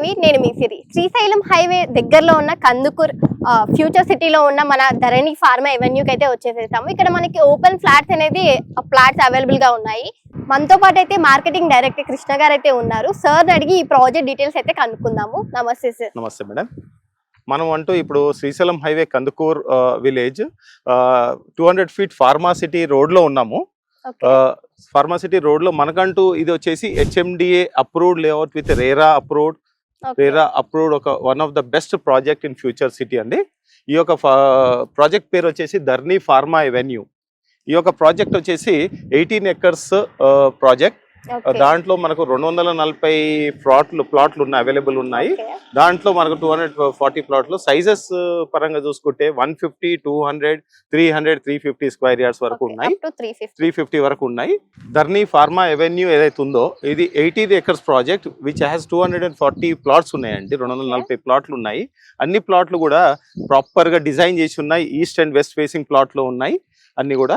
TV నేను మీ సిరి. Srisailam highway దగ్గరలో ఉన్న కందుకూర్ ఫ్యూచర్ సిటీలో ఉన్న మన ధరణి ఫార్మా ఎవెన్యూకి అయితే వచ్చేసేసాము. ఇక్కడ మనకి ఓపెన్ ఫ్లాట్స్ అనేది ఫ్లాట్స్ అవైలబుల్గా ఉన్నాయి. మనతో పాటు అయితే మార్కెటింగ్ డైరెక్టర్ కృష్ణ గారు అయితే ఉన్నారు. సార్ అడిగి ఈ ప్రాజెక్ట్ డీటెయిల్స్ అయితే కనుక్కుందాము. నమస్తే సార్. నమస్తే మేడం. మనం అంటూ ఇప్పుడు Srisailam highway Kandukur village two hundred feet pharma city రోడ్లో ఉన్నాము. ఫార్మాసిటీ రోడ్లో మనకంటూ ఇది వచ్చేసి HMDA approved layout with RERA approved. RERA approved ఒక one of the best project in future city అండి. ఈ యొక్క ప్రాజెక్ట్ పేరు వచ్చేసి ధర్నీ ఫార్మా ఎవెన్యూ. ఈ యొక్క ప్రాజెక్ట్ వచ్చేసి ఎయిటీన్ ఎకర్స్ ప్రాజెక్ట్. దాంట్లో మనకు రెండు వందల నలభై ప్లాట్లు ప్లాట్లు ఉన్నాయి అవైలబుల్ ఉన్నాయి. దాంట్లో మనకు టూ హండ్రెడ్ ఫార్టీ ప్లాట్లు. సైజెస్ పరంగా చూసుకుంటే one fifty two hundred three hundred three fifty square yards వరకు ఉన్నాయి. త్రీ ఫిఫ్టీ వరకు ఉన్నాయి. ధర్నీ ఫార్మా ఎవెన్యూ ఏదైతే ఉందో ఇది eighteen acres project which has two hundred and forty plots ఉన్నాయండి. రెండు వందల నలభై ప్లాట్లు ఉన్నాయి. అన్ని ప్లాట్లు కూడా ప్రాపర్గా డిజైన్ చేసి ఉన్నాయి. ఈస్ట్ అండ్ వెస్ట్ ఫేసింగ్ ప్లాట్లో ఉన్నాయి. అన్ని కూడా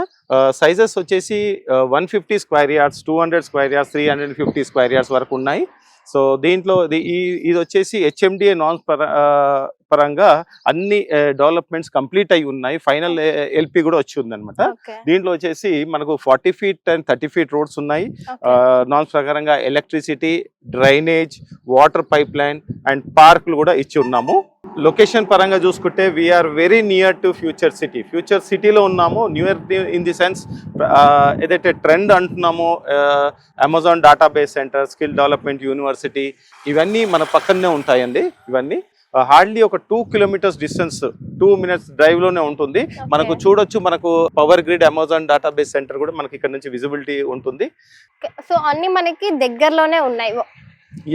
సైజెస్ వచ్చేసి one fifty square yards two hundred square yards three hundred fifty square yards వరకు ఉన్నాయి. సో దీంట్లో ఇది- ఇది వచ్చేసి హెచ్ఎండిఏ నాన్ పరంగా అన్ని డెవలప్మెంట్స్ కంప్లీట్ అయి ఉన్నాయి. ఫైనల్ ఎల్పి కూడా వచ్చి ఉందన్నమాట. దీంట్లో వచ్చేసి మనకు forty feet and thirty feet roads ఉన్నాయి. నాన్స్ ప్రకారంగా electricity drainage water pipe line and పార్క్లు కూడా ఇచ్చి ఉన్నాము. లొకేషన్ పరంగా చూసుకుంటే we're very near to future city future సిటీలో ఉన్నాము. న్యూయర్ ఇన్ ది సెన్స్ ఏదైతే trend అంటున్నామో Amazon database centre skill development university ఇవన్నీ మన పక్కనే ఉంటాయండి. ఇవన్నీ హార్డ్లీ ఒక two kilometres distance two minutes డ్రైవ్లోనే ఉంటుంది. మనకు చూడొచ్చు మనకు power grid Amazon database centre కూడా మనకి ఇక్కడ నుంచి విజిబిలిటీ ఉంటుంది. సో అన్ని మనకి దగ్గరలోనే ఉన్నాయి.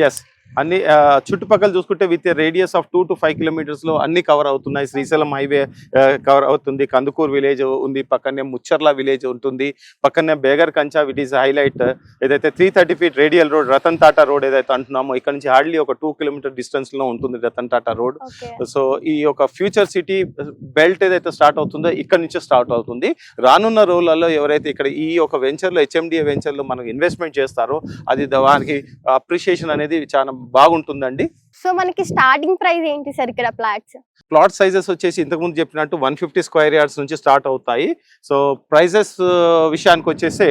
ఎస్ అన్ని చుట్టుపక్కల చూసుకుంటే with radius of two to five కిలోమీటర్స్లో అన్ని కవర్ అవుతున్నాయి. శ్రీశైలం హైవే కవర్ అవుతుంది. కందుకూరు విలేజ్ ఉంది. పక్కనే ముచ్చర్ల విలేజ్ ఉంటుంది. పక్కనే Begari Kancha with is highlight ఏదైతే three thirty feet radial road Ratan Tata road ఏదైతే అంటున్నామో ఇక్కడ నుంచి హార్డ్లీ ఒక టూ కిలోమీటర్ డిస్టెన్స్లో ఉంటుంది రతన్ టాటా రోడ్. సో ఈ యొక్క ఫ్యూచర్ సిటీ బెల్ట్ ఏదైతే స్టార్ట్ అవుతుందో ఇక్కడ నుంచి స్టార్ట్ అవుతుంది. రానున్న రోజులలో ఎవరైతే ఇక్కడ ఈ యొక్క వెంచర్లో హెచ్ఎండిఏ వెంచర్లో మనకు ఇన్వెస్ట్మెంట్ చేస్తారో అది దానికి అప్రిషియేషన్ అనేది చాలా బాగుంటుందండి. సో మనకి స్టార్టింగ్ ప్రైస్ ఏంటి సార్ ఇక్కడ ఫ్లాట్స్ ప్లాట్ సైజెస్ వచ్చేసి ఇంతకుముందు చెప్పినట్టు వన్ ఫిఫ్టీ స్క్వేర్ యార్డ్స్ నుంచి స్టార్ట్ అవుతాయి. సో ప్రైజెస్ విషయానికి వచ్చేసి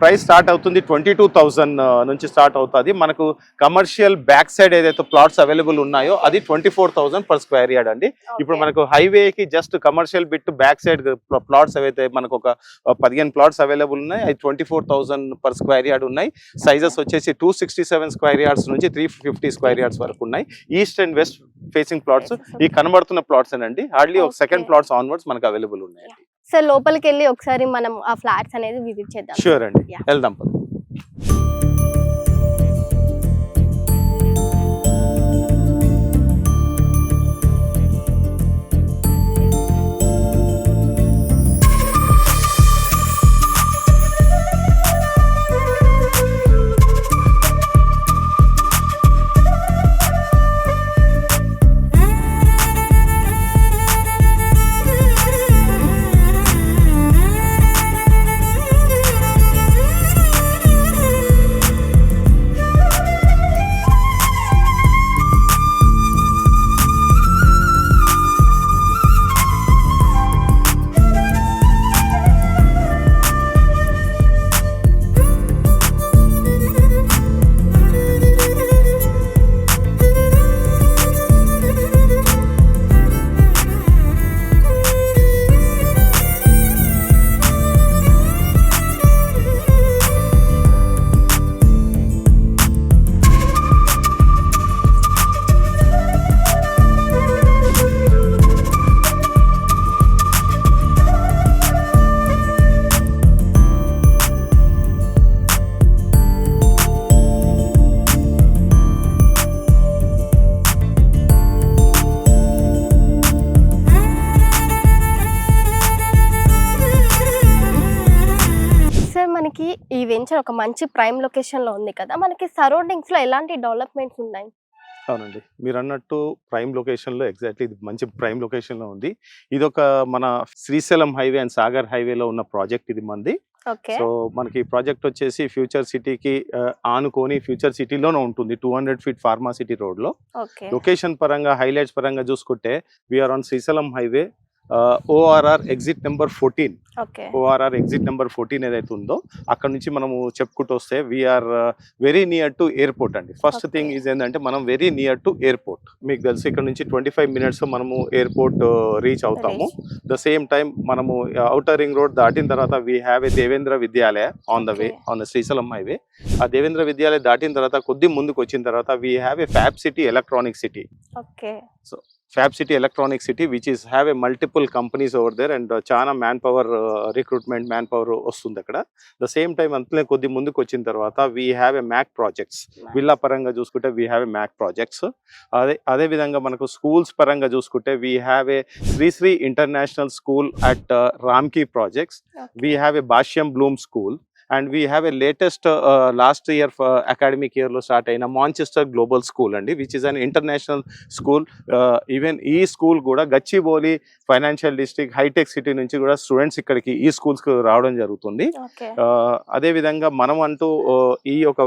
ప్రైస్ స్టార్ట్ అవుతుంది ట్వంటీ టూ థౌజండ్ నుంచి స్టార్ట్ అవుతుంది. మనకు కమర్షియల్ బ్యాక్ సైడ్ ఏదైతే ప్లాట్స్ అవైలబుల్ ఉన్నాయో అది twenty four thousand per square yard అండి ఇప్పుడు మనకు హైవేకి just commercial bit back side plots ఏవైతే మనకు ఒక ఆ, పదిహేను ప్లాట్స్ అవైలబుల్ ఉన్నాయి అవి twenty four thousand per square yard ఉన్నాయి. సైజెస్ వచ్చేసి two sixty seven square yards నుంచి త్రీ ఫిఫ్టీ స్క్వేర్ యార్డ్స్ వరకు ఉన్నాయి. East and west facing plots ఈ కనబడుతున్న ప్లాట్స్ అండి హార్డ్లీ ఒక సెకండ్. ప్లాట్స్ ఆన్వర్డ్స్ మనకు అవైలబుల్ ఉన్నాయండి. సార్ లోపలికి వెళ్ళి ఒకసారి మనం ఆ ఫ్లాట్స్ అనేది విజిట్ చేద్దాం. షూర్ అండి. వెళ్దాం వెంచర్ ఒక మంచి ప్రైమ్ లొకేషన్లో ఉంది కదా మనకి సరౌండింగ్స్లో ఎలాంటి డెవలప్మెంట్స్ ఉన్నాయి? అవునండి. మీరు అన్నట్టు ప్రైమ్ లొకేషన్లో ఎగ్జాక్ట్లీ ఇది మంచి ప్రైమ్ లొకేషన్లో ఉంది. ఇది ఒక మన శ్రీశైలం హైవే అండ్ సాగర్ హైవేలో ఉన్న ప్రాజెక్ట్ ఇది మంది. సో మనకి ప్రాజెక్ట్ వచ్చేసి ఫ్యూచర్ సిటీకి ఆనుకొని ఫ్యూచర్ సిటీలోనే ఉంటుంది. Two hundred feet pharma city రోడ్లో లొకేషన్ పరంగా హైలైట్స్ పరంగా చూసుకుంటే we're on Srisailam highway ORR exit number fourteen ORR exit number fourteen ఏదైతే ఉందో అక్కడ నుంచి మనము చెప్పుకుంటూ వస్తే we're very near to airport అండి. ఫస్ట్. థింగ్ ఈజ్ ఏంటంటే మనం వెరీ నియర్ టు ఎయిర్పోర్ట్ మీకు తెలుసు ఇక్కడ నుంచి ట్వంటీ ఫైవ్ మినిట్స్ మనము ఎయిర్పోర్ట్ రీచ్ అవుతాము. ద సేమ్ టైం మనము అవుటర్ రింగ్ రోడ్ దాటిన తర్వాత we have a Devendra Vidyalaya on the way. On the Srisailam highway ఆ దేవేంద్ర విద్యాలయ దాటిన తర్వాత కొద్ది ముందుకు వచ్చిన తర్వాత we have a fab city electronic city okay. Fab city electronic city which is have a multiple companies over there and చాలా man power recruitment man power వస్తుంది అక్కడ. ద సేమ్ టైం అంతలే కొద్ది ముందుకు వచ్చిన తర్వాత we have a MAK projects villa పరంగా చూసుకుంటే we have a MAK projects అదే అదే విధంగా మనకు స్కూల్స్ పరంగా చూసుకుంటే we have a Sri Sri international school at Ramky projects we have a Bhashyam bloom school and we have a latest last year academic ఇయర్లో start అయిన మాంచెస్టర్ గ్లోబల్ స్కూల్ అండి which is an international school even ఈ school కూడా Gachibowli financial district hitech city నుంచి కూడా students ఇక్కడికి ఈ స్కూల్స్కి రావడం జరుగుతుంది. ఓకే. ఆ, అదే విధంగా మనం అంటూ ఈ యొక్క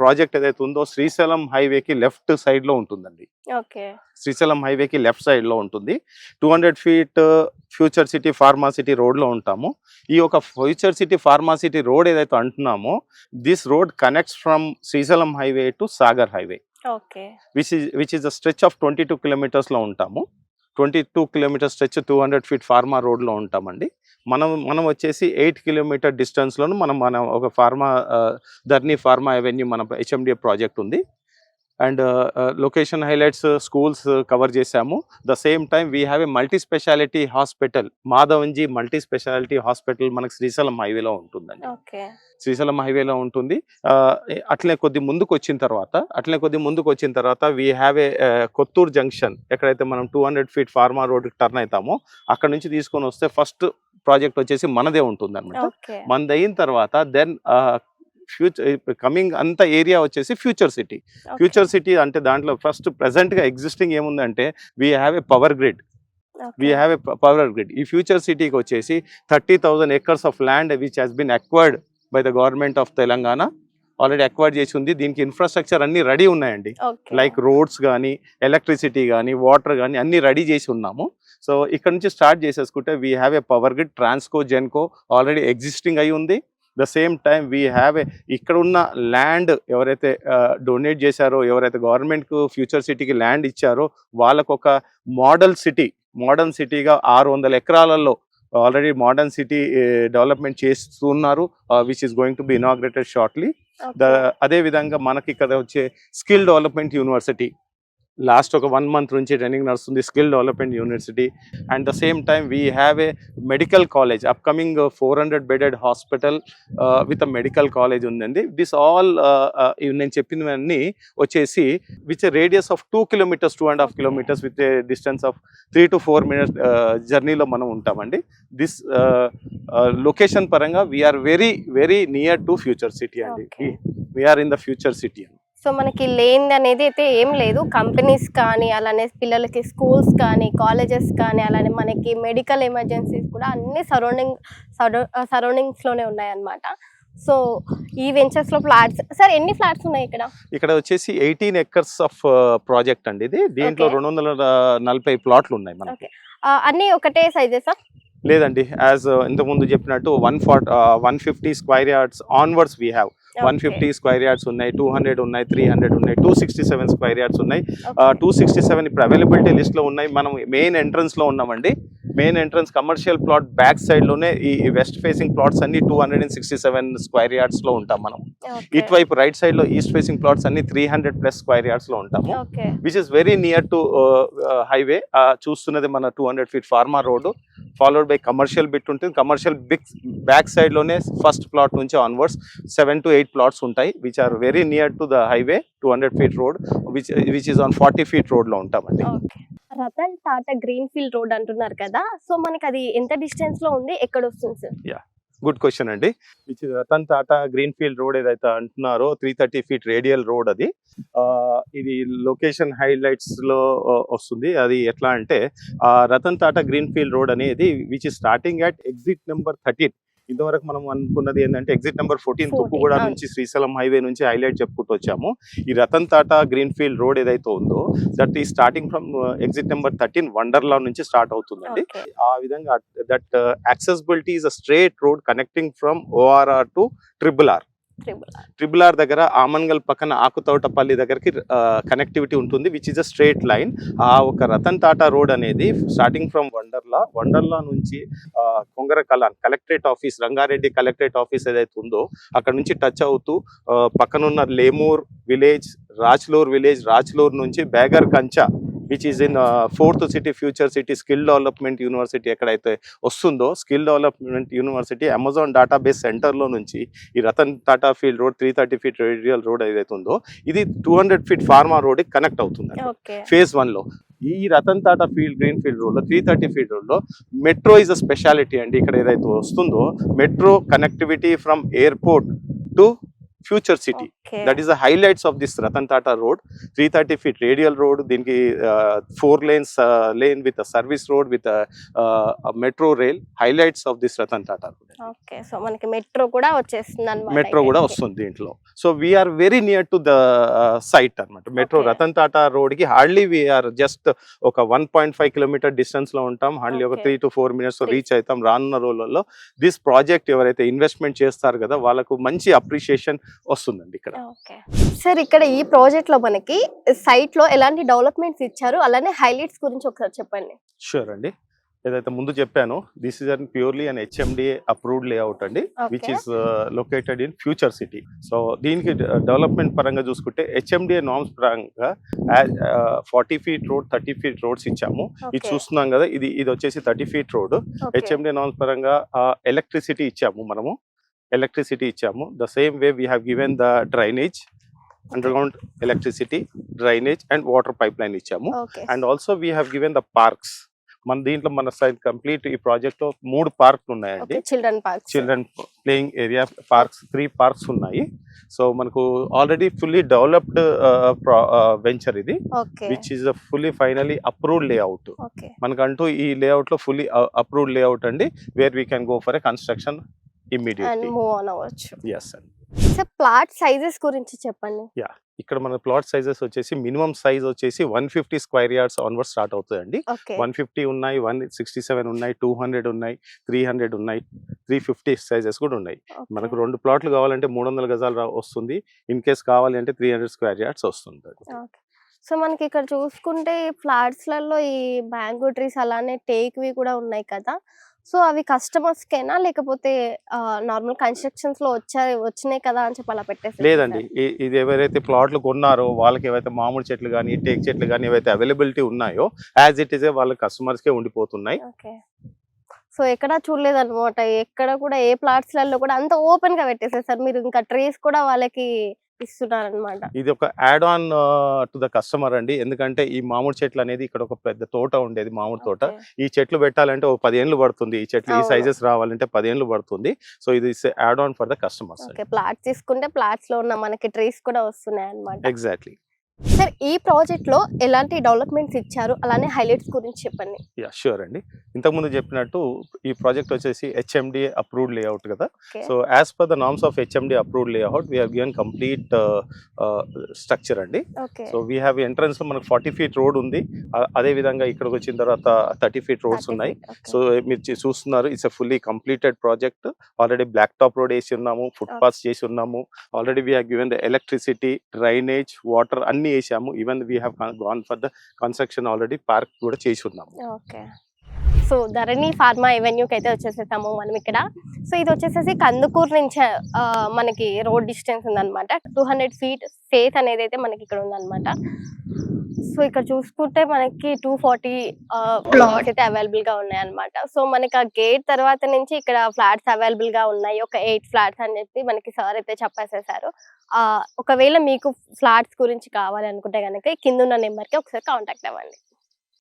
ప్రాజెక్ట్ ఏదైతే ఉందో శ్రీశైలం హైవేకి లెఫ్ట్ సైడ్లో ఉంటుందండి. ఓకే. శ్రీశైలం హైవేకి లెఫ్ట్ సైడ్లో ఉంటుంది. Two hundred feet future city pharma city రోడ్లో ఉంటాము. ఈ యొక్క future city pharma city road ఏదైతే అంటున్నామో this road connects from Srisailam highway to Sagar highway. Okay. Which is which is the stretch of twenty two కిలోమీటర్స్లో ఉంటాము. Twenty two kilometre stretch two hundred feet pharma రోడ్లో ఉంటామండి. మనం మనం వచ్చేసి eight kilometre డిస్టెన్స్లోను మనం మన ఒక ఫార్మా ధర్ని ఫార్మా అవెన్యూ మన హెచ్ఎండిఏ ప్రాజెక్ట్ ఉంది. And location highlights schools cover చేశాము the same time we have a multi speciality hospital మాధవంజీ multi speciality hospital మనకి శ్రీశైలం హైవేలో ఉంటుందండి. శ్రీశైలం హైవేలో ఉంటుంది. ఆ, అట్లనే కొద్ది ముందుకు వచ్చిన తర్వాత అట్లనే కొద్ది ముందుకు వచ్చిన తర్వాత we have a Kothur junction ఎక్కడైతే మనం two hundred feet pharma road turn అవుతామో అక్కడ నుంచి తీసుకొని వస్తే ఫస్ట్ ప్రాజెక్ట్ వచ్చేసి మనదే ఉంటుంది అనమాట మనది అయిన తర్వాత దెన్ ఫ్యూచర్ కమింగ్ అంత ఏరియా వచ్చేసి ఫ్యూచర్ సిటీ. ఫ్యూచర్ సిటీ అంటే దాంట్లో ఫస్ట్ ప్రెసెంట్గా ఎగ్జిస్టింగ్ ఏముందంటే we have a power grid we have a power grid ఈ ఫ్యూచర్ సిటీకి వచ్చేసి thirty thousand acres of land which has been acquired by the government of Telangana already acquire చేసి ఉంది. దీనికి ఇన్ఫ్రాస్ట్రక్చర్ అన్ని రెడీ ఉన్నాయండి. లైక్ రోడ్స్ కానీ electricity కానీ వాటర్ కానీ అన్ని రెడీ చేసి ఉన్నాము. సో ఇక్కడ నుంచి స్టార్ట్ చేసేసుకుంటే we have a power grid Transco Genco already existing అయి ఉంది. The same time we have a ఇక్కడ ఉన్న ల్యాండ్ ఎవరైతే డొనేట్ చేశారో ఎవరైతే గవర్నమెంట్కు ఫ్యూచర్ సిటీకి ల్యాండ్ ఇచ్చారో వాళ్ళకు ఒక మోడల్ సిటీ మోడర్న్ సిటీగా ఆరు వందల ఎకరాలలో ఆల్రెడీ మోడర్న్ సిటీ డెవలప్మెంట్ చేస్తున్నారు which is going to be inaugurated shortly the అదే విధంగా మనకి ఇక్కడ వచ్చే స్కిల్ డెవలప్మెంట్ యూనివర్సిటీ లాస్ట్ ఒక వన్ మంత్ నుంచి ట్రైనింగ్ నడుస్తుంది skill development university. And the same time we have a medical college upcoming four hundred bedded hospital with a medical college ఉందండి. This all నేను చెప్పినవన్నీ వచ్చేసి with radius of two kilometres two and half kilometres with distance of three to four minutes జర్నీలో మనం ఉంటామండి. This location పరంగా we are very very near to future city అండి. We are in the future city so మనకి లేనిది అనేది అయితే ఏం లేదు. కంపెనీస్ కానీ అలానే పిల్లలకి స్కూల్స్ కానీ కాలేజెస్ కానీ అలానే మనకి మెడికల్ ఎమర్జెన్సీస్ కూడా అన్ని సరౌండింగ్ సరౌండింగ్స్లోనే ఉన్నాయి అన్నమాట సో ఈ వెంచర్స్లో ఫ్లాట్స్ సార్ ఎన్ని ఫ్లాట్స్ ఉన్నాయి ఇక్కడ? ఇక్కడ వచ్చేసి ఎయిటీన్ ఎకర్స్ ఆఫ్ ప్రాజెక్ట్ అండి ఇది. దీంట్లో. రెండు వందల నలభై ప్లాట్లు ఉన్నాయి మనకి. అన్ని ఒకటే సైజెసా లేదండి. యాజ్ ఇంతకుముందు చెప్పినట్టు one fort one fifty square yards onwards we have one fifty square yards ఉన్నాయి టూ హండ్రెడ్ ఉన్నాయి త్రీ హండ్రెడ్ ఉన్నాయి two sixty seven square yards ఉన్నాయి. టూ సిక్స్టీ సెవెన్ ఇప్పుడు అవైలబిలిటీ లిస్ట్లో ఉన్నాయి. మనం మెయిన్ ఎంట్రన్స్లో ఉన్నామండి. Main entrance commercial plot back సైడ్లోనే ఈ వెస్ట్ ఫేసింగ్ ప్లాట్స్ అన్ని two hundred and sixty seven square యార్డ్స్లో ఉంటాం మనం. ఇటువైపు రైట్ సైడ్లో ఈస్ట్ ఫేసింగ్ ప్లాట్స్ అన్ని త్రీ హండ్రెడ్ ప్లస్ స్క్వైర్ యార్డ్స్లో ఉంటాము. Which is very near to highway చూస్తున్నది మన two hundred feet pharma road followed by commercial bit ఉంటుంది. కమర్షియల్ బిగ్ బ్యాక్ సైడ్లోనే ఫస్ట్ ప్లాట్ నుంచి onwards seven to eight plots ఉంటాయి which are very near to the highway two hundred feet road which which is on forty feet రోడ్లో ఉంటామండి. Okay Ratan Tata green field road అంటున్నారు కదా so మనకి అది ఎంత డిస్టెన్స్లో ఉంది? ఎక్కడ వస్తుంది సార్ గుడ్ క్వశ్చన్ అండి. Which Ratan Tata green field road ఏదైతే అంటున్నారో three thirty feet radial road అది. ఇది లొకేషన్ హైలైట్స్లో వస్తుంది. అది ఎట్లా అంటే Ratan Tata green field road అనేది which is starting at exit number thirteen ఇంతవరకు మనం అనుకున్నది ఏంటంటే ఎగ్జిట్ నెంబర్ ఫోర్టీన్ 14, తుక్కుగూడ. నుంచి శ్రీశైలం హైవే నుంచి హైలైట్ చెప్పుకుంటూ వచ్చాము. ఈ Ratan Tata green field road ఏదైతే ఉందో దట్ ఈ starting from exit number thirteen Wonderla నుంచి స్టార్ట్ అవుతుందండి. ఆ విధంగా that accessibility is a straight road connecting from ORR to triple R triple R దగ్గర ఆమన్గల్ పక్కన ఆకుతోటపల్లి దగ్గరికి కనెక్టివిటీ ఉంటుంది which is a straight line ఆ ఒక రతన్ టాటా రోడ్ అనేది స్టార్టింగ్ ఫ్రమ్ వండర్లా వండర్లా నుంచి Kongara Kalan collectorate office Rangareddy collectorate office ఏదైతే ఉందో అక్కడ నుంచి టచ్ అవుతూ పక్కనున్న లేమూర్ విలేజ్ రాజ్లూర్ విలేజ్ రాచ్లూర్ నుంచి Begar Kancha which is in fourth city future city skill development university ఎక్కడైతే వస్తుందో skill development university Amazon database సెంటర్లో నుంచి ఈ Ratan Tata field road three thirty feet radial road ఏదైతే ఉందో ఇది two hundred feet pharma road connect అవుతుంది phase వన్లో. ఈ Ratan Tata field green field రోడ్లో త్రీ థర్టీ ఫీట్ రోడ్లో మెట్రో ఇస్ అ స్పెషాలిటీ అండి. ఇక్కడ ఏదైతే వస్తుందో metro connectivity from airport to future city that is the highlights of this Ratan Tata road three thirty feet radial road దీనికి four lanes lane with service road with metro rail highlights of this Ratan Tata road okay so మనకి metro కూడా వచ్చేస్తుంది metro కూడా వస్తుంది దీంట్లో. So we are very near to the site అనమాట metro. Ratan Tata రోడ్కి hardly we are just ఒక one point five kilometre డిస్టెన్స్లో ఉంటాం. హార్డ్లీ ఒక. Three to four minutes. Reach అవుతాం రానున్న రోజులలో. దిస్ ప్రాజెక్ట్ ఎవరైతే ఇన్వెస్ట్మెంట్ చేస్తారు కదా వాళ్ళకు మంచి అప్రిషియేషన్ వస్తుందండి ఇక్కడ. సార్ ఇక్కడ ఈ ప్రాజెక్ట్లో మనకి సైట్లో ఎలాంటి డెవలప్మెంట్స్ ఇచ్చారు? అలానే హైలైట్స్ గురించి ఒకసారి చెప్పండి. షూర్ అండి. ఏదైతే ముందు చెప్పాను this is an purely an HMDA approved layout అండి which is located in future city so దీనికి డెవలప్మెంట్ పరంగా చూసుకుంటే హెచ్ఎండిఏ నామ్స్ పరంగా forty feet road thirty feet roads ఇచ్చాము. ఇది చూస్తున్నాం కదా ఇది ఇది వచ్చేసి thirty feet road HMD norms పరంగా ఎలక్ట్రిసిటీ ఇచ్చాము మనము. ఎలక్ట్రిసిటీ ఇచ్చాము. The same way we have given the drainage underground electricity drainage and water pipe line ఇచ్చాము and also we have given the parks మన దీంట్లో మన సైడ్ కంప్లీట్ ఈ ప్రాజెక్ట్లో మూడు పార్క్లు ఉన్నాయండి. Children park children playing area parks three parks ఉన్నాయి. సో మనకు ఆల్రెడీ ఫుల్లీ డెవలప్డ్ వెంచర్ ఇది. Which is fully finally approved layout మనకంటూ ఈ లేఅవుట్లో ఫుల్లీ అప్రూవ్డ్ లేఅవుట్ అండి where we can go for a construction and immediately move on అవ్వచ్చు. Yes అండి sir plot sizes గురించి చెప్పండి. ఇక్కడ మన ప్లాట్ సైజెస్ వచ్చేసి మినిమం సైజ్ వచ్చేసి one fifty square yards onward start అవుతుందండి. వన్ ఫిఫ్టీ ఉన్నాయి వన్ సిక్స్టీ సెవెన్ ఉన్నాయి టూ హండ్రెడ్ ఉన్నాయి త్రీ హండ్రెడ్ ఉన్నాయి త్రీ ఫిఫ్టీ సైజెస్ కూడా ఉన్నాయి. మనకు రెండు ప్లాట్లు కావాలంటే మూడు వందల గజాలు వస్తుంది. ఇన్ కేస్ కావాలి అంటే త్రీ హండ్రెడ్ స్క్వేర్ యార్డ్స్ వస్తుంది. సో మనకి ఇక్కడ చూసుకుంటే ఫ్లాట్స్లలో ఈ మ్యాంగో ట్రీస్ అలానే టేక్ వి కూడా ఉన్నాయి కదా. సో అవి కస్టమర్స్ కేనా లేకపోతే నార్మల్ కన్స్ట్రక్షన్స్లో వచ్చా వచ్చినాయి కదా అని చెప్పి అలా పెట్టేసి లేదండి. ఇది ఎవరైతే ప్లాట్లు కొన్నారో వాళ్ళకి ఏవైతే మామూలు చెట్లు కానీ టేక్ చెట్లు కానీ ఏవైతే అవైలబిలిటీ ఉన్నాయో యాజ్ ఇట్ ఈస్ వాళ్ళ customers కే ఉండిపోతున్నాయి సో ఎక్కడ చూడలేదు అనమాట ఎక్కడ కూడా ఏ ప్లాట్స్లలో కూడా అంత ఓపెన్గా పెట్టేసేసారు. మీరు ఇంకా ట్రీస్ కూడా వాళ్ళకి ఇస్తున్నారు అనమాట ఇది ఒక add on to the customer అండి. ఎందుకంటే ఈ మామిడి చెట్లు అనేది ఇక్కడ ఒక పెద్ద తోట ఉండేది మామిడి తోట. ఈ చెట్లు పెట్టాలంటే ఒక పదిహేనులు పడుతుంది. ఈ చెట్లు ఈ. సైజెస్ రావాలంటే పదిహేనులు పడుతుంది. సో ఇది add on for the customers plots తీసుకుంటే ప్లాట్స్లో ఉన్న మనకి ట్రీస్ కూడా వస్తున్నాయి అనమాట ఎగ్జాక్ట్లీ సార్ ఈ ప్రాజెక్ట్లో ఎలాంటి డెవలప్మెంట్స్ ఇచ్చారు? అలానే హైలైట్స్ గురించి చెప్పండి. యా షూర్ అండి. ఇంతకుముందు చెప్పినట్టు ఈ ప్రాజెక్ట్ వచ్చేసి హెచ్ఎండి అప్రూవ్డ్ లేఅవుట్ కదా. So as per the norms of HMD approved layout we are given complete structure అండి. సో వీ హ్యావ్ ఎంట్రన్స్లో మనకు ఫార్టీ ఫీట్ రోడ్ ఉంది. అదే విధంగా ఇక్కడికి వచ్చిన తర్వాత థర్టీ ఫీట్ రోడ్స్ ఉన్నాయి. సో మీరు చూస్తున్నారు it's a fully completed project already black top road వేసి ఉన్నాము ఫుట్ పాత్స్ చేసి ఉన్నాము. Already we given the electricity drainage water అన్ని వేసాము even we have gone for the construction already park కూడా చేసి ఉన్నాము. ఓకే. సో ధరణి ఫార్మా ఎవెన్యూకి అయితే వచ్చేసేసాము మనం ఇక్కడ. సో ఇది వచ్చేసేసి కందుకూరు నుంచి మనకి రోడ్ డిస్టెన్స్ ఉందన్నమాట. టూ హండ్రెడ్ ఫీట్ ఫేత్ అనేది అయితే మనకి ఇక్కడ ఉందన్నమాట. సో ఇక్కడ చూసుకుంటే మనకి టూ ఫార్టీ ప్లాట్స్ అయితే అవైలబుల్గా ఉన్నాయి అనమాట సో మనకి ఆ గేట్ తర్వాత నుంచి ఇక్కడ ఫ్లాట్స్ అవైలబుల్గా ఉన్నాయి. ఒక ఎయిట్ ఫ్లాట్స్ అని చెప్పి మనకి సార్ అయితే చెప్పేసేసారు. ఒకవేళ మీకు ఫ్లాట్స్ గురించి కావాలనుకుంటే కనుక కింద ఉన్న నెంబర్కి ఒకసారి కాంటాక్ట్ అవ్వండి.